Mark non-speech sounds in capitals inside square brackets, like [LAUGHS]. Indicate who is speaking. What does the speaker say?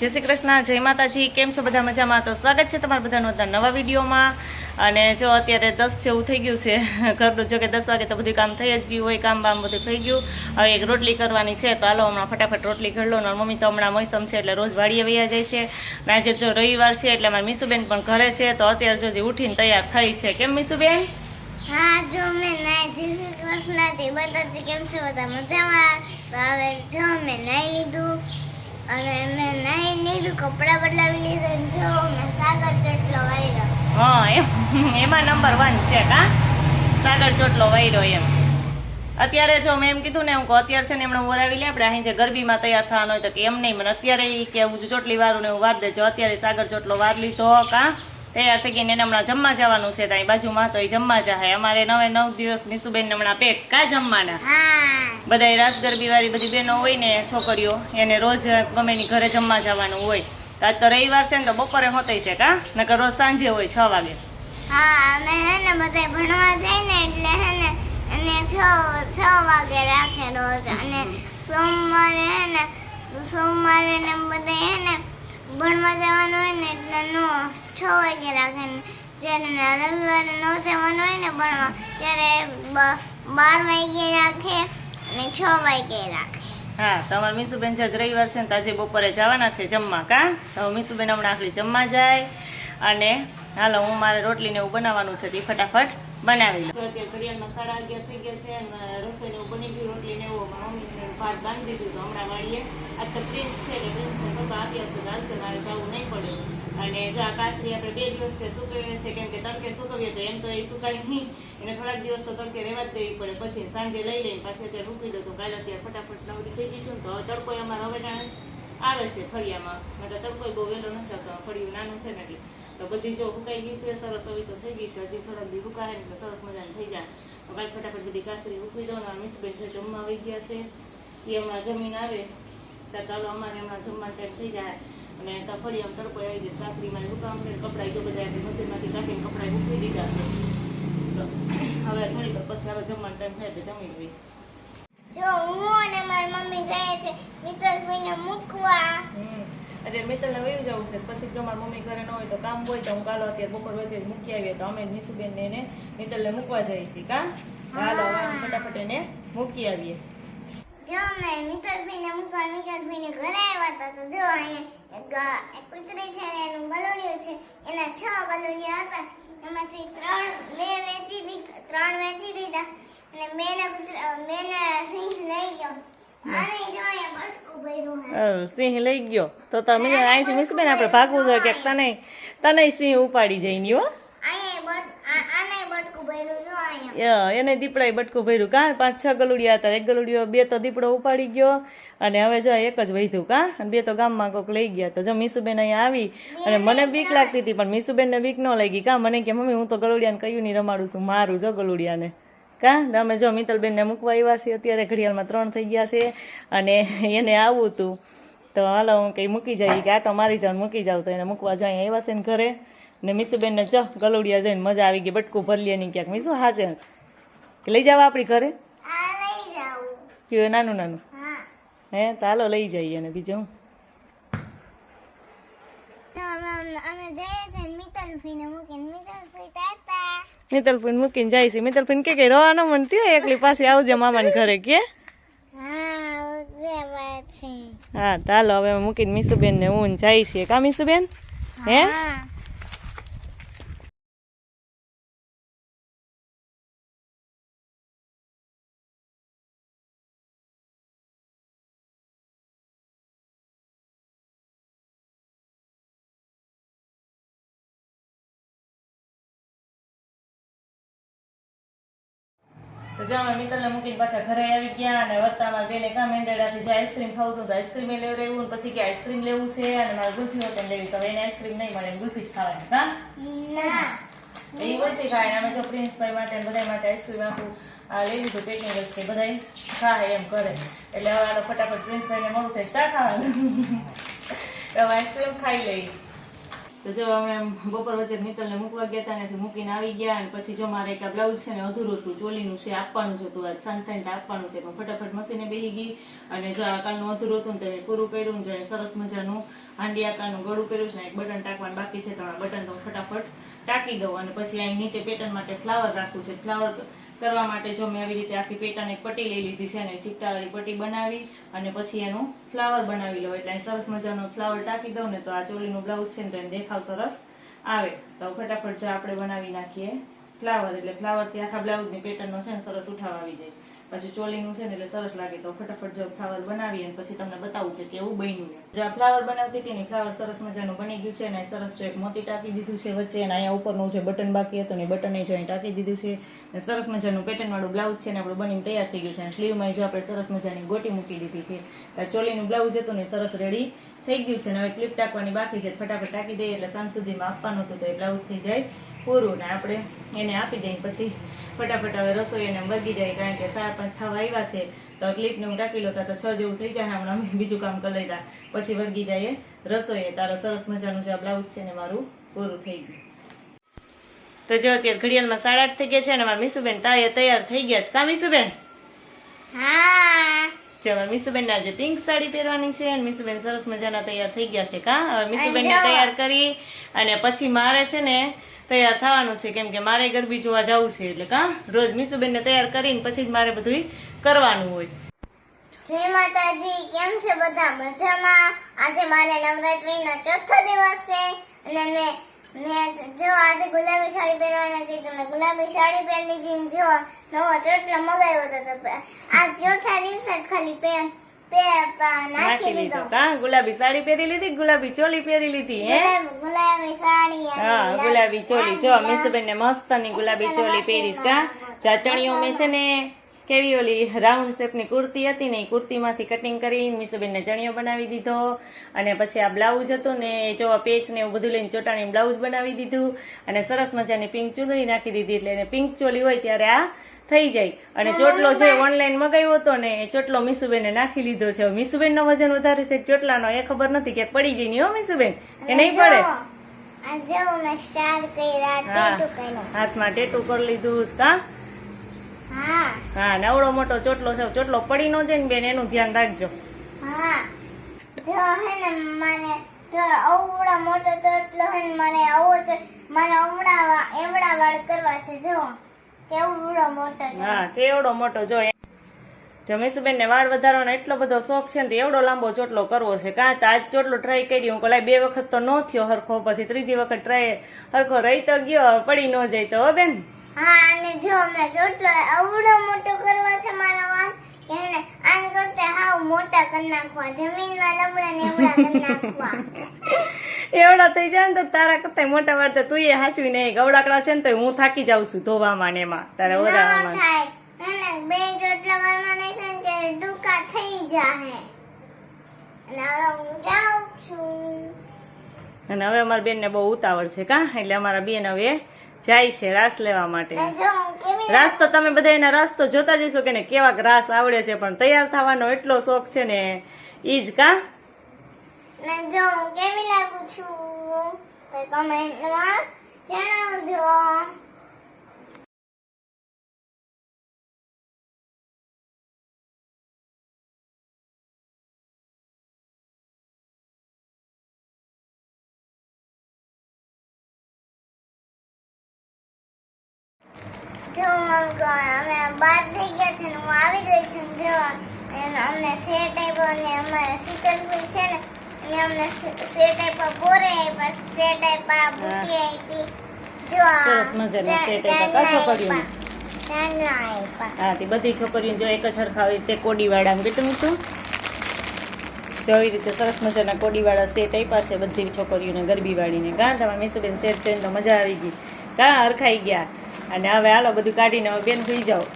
Speaker 1: જય શ્રી કૃષ્ણ, જય માતાજી, કેમ છો બધા મજામાં? તો સ્વાગત છે તમારા બધાનું નવા વિડીયોમાં. અને જો અત્યારે દસ જેવું થઈ ગયું છે, [LAUGHS] ઘરનું જો કે દસ વાગે તો બધું કામ થઈ જ ગયું હોય, કામ બામ બધું થઈ ગયું. હવે એક રોટલી કરવાની છે, તો હાલો હમણાં ફટાફટ રોટલી ઘડી લો ને મમ્મી તો હમણાં મોસમ છે, એટલે રોજ વાડીએ વૈયા જાય છે. અને આજે જો રવિવાર છે, એટલે મારી મીસુબેન પણ ઘરે છે, તો અત્યારે જો જે ઉઠીને તૈયાર થઈ છે. કેમ મીસુબેન?
Speaker 2: હા, જો મેં નાઈ કૃષ્ણ કેમ છો બધા મજામાં? તો હવે અને મેં નાઈ લીધું, કપડાં બદલાવી લીધા જો મેં સાગર ચોટલો વાળ્યો
Speaker 1: હા, એમ. નંબર વન છે કા સાગર ચોટલો વૈરો એમ. અત્યારે જો મેં કીધું ને, હું અત્યારે છે ને એમણે ઓરાવી લે, આપણે અહીં જે ગરબીમાં તૈયાર થવાનું હોય તો કે એમ નહીં, મને અત્યારે કે હું ચોટલી વાળું ને હું વાર દેજો, અત્યારે સાગર ચોટલો વાર લીધો કા તૈયાર થઈ ગઈને હમણાં જમવા જવાનું છે ત્યાં બાજુમાં તો એ જમવા જાય અમારે નવે નવ દિવસ નીસુબેન હમણાં પેટ કા જમવાના? બધા રાસ ગરબી વાળી બધી બહેનો હોય ને છોકરીઓ એને રોજ ગમે ની ઘરે જમવા જવાનું હોય. તો આજ તો રવિવાર છે ને તો બપોરે હોતય છે કા? નકર રોજ સાંજે હોય છ વાગે.
Speaker 2: હા અમે હે ને બધા ભણવા જાય ને એટલે હે ને એને છ છ વાગે રાખે રોજ. અને સોમવારે હે ને સોમવારે ને બધા હે ને ભણવા જવાનું હોય ને એટલે નો, છ વાગે રાખે ને. જ્યારે ને રવિવારે ન જવાનું હોય ને ભણવા, ત્યારે બાર વાગે રાખે અને છ વાગે રાખે.
Speaker 1: હા તમારા મીસુબેન આજ રવિવાર છે ને તો આજે બપોરે જવાના છે જમવા, કા? તો મીસુબેન હમણાં આખલી જમવા જાય. અને હાલો, હું મારે રોટલીને એવું બનાવવાનું છે તે, ફટાફટ. બનાવી લો. અત્યારે ઘડિયાળમાં સાડા થઈ ગયા છે રસોઈ એવું બની ગયું, રોટલી ને એવો. મમ્મીને ભાત બાંધી દીધું તો હમણાં વાળીએ. આ તો પ્રિન્સ છે એટલે પ્રિન્સને પપ્પા આપ્યા છે ચાલશે મારે જવું નહીં પડે. અને જો આ કાસરી આપણે બે દિવસ છે સુકવીએ છે કેમ કે તડકે સુકવીએ તો એમ તો એ સુકાય નહીં. એને થોડાક દિવસ તો તડકે રહેવા જ દેવી પડે. પછી સાંજે લઈ લઈને પાછી અત્યારે મૂકી દઉં તો કાલે અત્યારે ફટાફટ નવરી થઈ ગઈ છું તો તડકો અમારો હવે આવે છે ફળિયામાં. મતલબ તડકો બહુ વહેલો નથી આવતો, ફળિયું નાનું છે ને એટલે. તો બધી જો સુકાઈ ગઈ છે સરસ હવે તો થઈ ગઈ છે હજી થોડાક દી સુકાય ને સરસ મજાની થઈ જાય. તો કાંઈ ફટાફટ બધી કાસરી ઉકવી દઉં ને મિસબેન છે જમવા આવી ગયા છે. એ હમણાં જમીન આવે ત્યાં ચાલો અમારે હમણાં જમવા ટાઈમ થઈ જાય. અને ત્યાં ફરી આમ તડકો આવી જાય કાસરીમાં હુકામ છે કપડાં જો બધા મશીનમાંથી કાઢીને કપડાં ઉકવી દીધા છે. તો હવે થોડીક વાર પછી હવે જમવાનો ટાઈમ થાય તો જમી લઈએ.
Speaker 2: જો હું અને મારી મમ્મી જાય છે મિત્રભાઈને મૂકવા
Speaker 1: હમ. અત્યારે મિત્તલને વયું જવું છે. પછી જો મારા મમ્મી ઘરે ન હોય તો કામ હોય તો હું કાલો અત્યારે બપોર વચ્ચે મૂકી આવીએ તો અમે નિશુબેન ને એને મિત્તલને મૂકવા જઈએ છીએ કા? હાલો ફટાફટ એને મૂકી આવીએ.
Speaker 2: જો મેં મિત્રભાઈને મૂકવા મિત્રભાઈને ઘરે આવ્યા હતા તો જો અહીંયા કૂતરી છે ને એનું ગલુડિયું છે. એના છ ગલુડિયા હતા. એમાંથી ત્રણ બે વેચી ત્રણ વેચી દીધા. અને મેં બેને સિંહ લઈ ગયો અને જો અહીંયા બટકું ભર્યું હે
Speaker 1: અ, સિંહ લઈ ગયો. તો તમે અહીંથી મિશુબેન આપણે ભાગવું જોઈએ કે તને તને સિંહ ઉપાડી જાય ની હો. એને દીપડાએ બટકું ભર્યું. કા? પાંચ છ ગલુડિયા હતા. એક ગલુડિયો બે તો દીપડો ઉપાડી ગયો. અને હવે જો એક જ વધ્યું કા? અને બે તો ગામમાં કોક લઈ ગયા તો જો મીસુબેન અહીંયા આવી અને મને બીક લાગતી હતી પણ મીસુબેનને બીક ન લાગી. કા? મને કે મમ્મી હું તો ગલુડિયાને કયું નહીં રમાડું છું મારું જો ગલુડિયાને. કા? તમે જો મિત્તલબેનને મૂકવા આવ્યા છીએ, અત્યારે ઘડિયાળમાં ત્રણ થઈ ગયા છે અને એને આવવું હતું તો હાલો, હું કંઈ મૂકી જઈએ કે આટો મારી જાઉં મૂકી જાઉં. તો એને મૂકવા જાય આવ્યા છે ને ઘરે. ને મીસુબેનને જો, ગલુડિયા જઈને મજા આવી ગઈ, બટકું ભરી લે નહીં ક્યાંક. હા હાજે કે લઈ જાવ આપણી ઘરે? કયું નાનું નાનું.
Speaker 2: હા,
Speaker 1: તો હાલો લઈ જઈએ ને બીજું
Speaker 2: અમે જઈએ છીએ મિત્તલભાઈને મૂકીને. મિત્તલભાઈ તાતા
Speaker 1: મૂકીને જાય છે. મિત્તલફીન કે કઈ રવા ન મનતી એકલી પાસે આવજે મામાને ઘરે. કે?
Speaker 2: હા
Speaker 1: તો હવે મૂકીને મીસુબેન ને હું જાય છે. કા મીસુબેન? હે. તો જો મિત્રને મૂકીને પાછા ઘરે આવી ગયા અને વત્તા મારા બેને કામ એંડેડાથી જે આઈસ્ક્રીમ ખાવું હતું તો આઈસ્ક્રીમ લેવું રહેવું પછી કે આઈસ્ક્રીમ લેવું છે અને મારે ગુલ્ફી હોતે લેવી તો એને આઈસ્ક્રીમ નહીં મળે ગુલ્ફી જ ખાવાની. હા? એ બોલતી ખાય અમે જો પ્રિન્સભાઈ માટે બધા માટે આઈસ્ક્રીમ આપું. આ લઈ લીધું પેકિંગ જ કે બધા ખાય એમ કરે એટલે હવે આનો ફટાફટ પ્રિન્સભાઈને મળું થાય ચા ખાવાનું. હવે આઈસ્ક્રીમ ખાઈ લઈ. તો જો અમે બપોર વચ્ચે મિત્રને મૂકવા ગયા હતા ત્યાંથી મૂકીને આવી ગયા અને પછી જો મારે એક બ્લાઉઝ છે ને અધૂરું હતું, ચોલીનું છે, આપવાનું જ હતું, આજ સાંજ થઈને આપવાનું છે, પણ ફટાફટ મશીને બેસી ગઈ અને જો આ કાલનું અધૂરું હતું ને તો પૂરું કર્યું ને સરસ મજાનું હાંડી આકારનું ગળું કર્યું છે, એક બટન ટાંકવાનું બાકી છે, તો બટન તો ફટાફટ ટાંકી દઉં અને પછી અહીં નીચે પેટર્ન માટે ફ્લાવર રાખવું છે. ફ્લાવર કરવા માટે જો મેં આવી રીતે આખી પેટર્ન એક પટ્ટી લઈ લીધી છે અને ચીકટાવાળી પટ્ટી બનાવી અને પછી એનું ફ્લાવર બનાવી લઉં. એટલે સરસ મજાનો ફ્લાવર ટાંકી દઉં ને તો આ ચોલીનું બ્લાઉઝ છે ને તો એને દેખાવ સરસ આવે. તો ફટાફટ જો આપણે બનાવી નાખીએ ફ્લાવર એટલે ફ્લાવરથી આખા બ્લાઉઝની પેટર્નનો છે ને સરસ ઉઠાવ આવી જાય. પછી ચોલીનું છે ને એટલે સરસ લાગે. તો ફટાફટ જો ફ્લાવર બનાવી અને પછી તમને બતાવું કે કેવું બન્યું. જો આ ફ્લાવર બનાવતી હતી ને ફ્લાવર સરસ મજાનું બની ગયું છે ને સરસ જો એક મોતી ટાંકી દીધું છે વચ્ચે અને અહીંયા ઉપરનું જે બટન બાકી હતું ને બટન જો અહીં ટાંકી દીધું છે. ને સરસ મજાનું પેટર્નવાળું બ્લાઉઝ છે ને, આપણું બનીને તૈયાર થઈ ગયું છે. અને સ્લીવમાં જો આપણે સરસ મજાની ગોટી મૂકી દીધી છે. આ ચોલીનું બ્લાઉઝ હતું ને સરસ રેડી થઈ ગયું છે. ને હવે ક્લિપ ટાંકવાની બાકી છે. ફટાફટ ટાંકી દઈએ એટલે સાંજ સુધીમાં આપવાનું હતું તો એ બ્લાઉઝ થઈ જાય. પૂરું ને આપણે એને આપી દઈએ પછી ફટાફટ હવે રસોઈ એને વર્ગી જાય કારણ કે સાડા પાંચ થવા આવ્યા છે. તો ક્લિપને હું ટાંકી લો તો છ જેવું થઈ જાય. હમણાં અમે બીજું કામ કરી લીધા. પછી વર્ગી જાય રસોઈ તારો સરસ મજાનું જે બ્લાઉઝ છે ને મારું પૂરું થઈ ગયું. તો જો અત્યારે ઘડિયાળમાં સાડા આઠ થઈ ગયા છે અને મારા મીસુબેન તાય તૈયાર થઈ ગયા છે. કા મીસુબેન?
Speaker 2: હા.
Speaker 1: જો અમારા મીસુબેન ને આજે પિંક સાડી પહેરવાની છે અને મીસુબેન સરસ મજાના તૈયાર થઈ ગયા છે. કા? હવે મીસુબેન ને તૈયાર કરી અને પછી મારે છે ને તૈયાર થવાનું છે કેમ કે મારે ગરબી જોવા જવું છે એટલે કા? રોજ મીસુબેન ને તૈયાર કરીને પછી જ મારે બધું કરવાનું હોય.
Speaker 2: જય માતાજી કેમ છે બધા? મજામાં? આજે મારે નવરાત્રીનો ચોથો દિવસ છે અને મેં મેં જો આજે ગુલાબી સાડી પહેરવાની હતી તો મેં ગુલાબી સાડી પહેરી લીધી જો નવો ચોટલો મગાવ્યો હતો તો આ ચોથા દિવસે જ ખાલી પે પે નાખી દીધો.
Speaker 1: ગુલાબી સાડી પહેરી લીધી ગુલાબી ચોલી પહેરી લીધી હે
Speaker 2: ગુલાબી ગુલાબી સાડી અને
Speaker 1: હા ગુલાબી ચોલી. જો મીસુબેન ને મસ્તની ગુલાબી ચોલી પહેરીશ કા? ચાચણીઓ મેં છે ને કેવી ઓલી રાઉન્ડ શેપની કુર્તી હતી ને એ કુર્તીમાંથી કટિંગ કરી મીસુબેનને ચણિયો બનાવી દીધો. અને પછી આ બ્લાઉઝ હતું ને એ જો પેચ ને એવું બધું લઈને ચોટાણી બ્લાઉઝ બનાવી દીધું. અને સરસ મજાની પિંક ચૂંદડી નાખી દીધી એટલે એને પિંક ચોલી હોય ત્યારે આ થઈ જાય. અને ચોટલો જે ઓનલાઈન મગાવ્યો હતો ને એ ચોટલો મીસુબેને નાખી લીધો છે. મીસુબેનનો વજન વધારે છે ચોટલાનો એ ખબર નથી કે પડી ગઈ નહીં હો મીસુબેન કે નહીં પડે? હાથમાં ટેટુ કરી લીધું છે, કા?
Speaker 2: હા.
Speaker 1: નવડો મોટો ચોટલો છે. ચોટલો પડી નો જાય ને બેન એનું ધ્યાન રાખજો.
Speaker 2: હા. જો હે ને મને જો અવળો મોટો ચોટલો હે ને મને આવો તો મને અવળા એવડા વાળ કરવા છે જો. કેવડો મોટો
Speaker 1: હા કેવડો મોટો જો. એ- મીસુબેન ને વાળ વધારવાનો એટલો બધો શોખ છે ને એવડો લાંબો ચોટલો કરવો છે. કાં તો આજ ચોટલો ટ્રાય કરી હું કોઈ બે વખત તો ન થયો હરખો પછી ત્રીજી વખત ટ્રાય હરખો. રહી તો ગયો પડી ન જાય તો હો બેન?
Speaker 2: હા અને જો મેં ચોટલો અવળો મોટો કરવા છે મારા વાળ કે હે કરતા હાવ મોટા કરી નાખવા જમીનમાં લબડા ને એવડા કરી નાખવા. [LAUGHS]
Speaker 1: એવડા થઈ જાય ને તો તારા કરતા મોટા વાળ તો તું એ હાચવી નહીં ગવડાકડા છે ને તો હું થાકી જાઉં છું ધોવામાં ને એમાં. તારે ઓરાવામાં
Speaker 2: બે ચોટલા અને હવે હું જાઉં છું.
Speaker 1: અને હવે અમારા બેનને બહુ ઉતાવળ છે કા? એટલે અમારા બેન હવે જાય છે રાસ લેવા માટે.
Speaker 2: ને
Speaker 1: રાસ તો તમે બધા એના રાસ તો જોતા જશો કે ને કેવાક રાસ આવડે છે પણ તૈયાર થવાનો એટલો શોખ છે ને ઈ જ કા
Speaker 2: જો હું કેવી લાગુ છું તો કમેન્ટમાં જણાવજો. જો અમે બાર થઈ ગયા છે હું આવી ગઈ છું જો અમને સેટ આપ્યો અને અમારે શીતલભાઈ છે ને અને અમને સેટ આપ્યા. બોરે આપ્યા. સેટ આપ્યા બુટી આપી જો
Speaker 1: સરસ મજાના set આપ્યા. કા છોકરીઓને? હા તે બધી છોકરીઓ જો એક જ સરખા હોય તે કોડીવાળા આમ કેટલું મીઠું જો આવી રીતે સરસ મજાના કોડીવાળા સેટ આપ્યા છે બધી છોકરીઓને ગરબી વાળીને કા તમારા મેસુબેન સેટ જોઈને તો મજા આવી ગઈ. કા હરખાઈ ગયા. અને હવે હાલો બધું કાઢીને હવે બેન સુઈ જાઓ.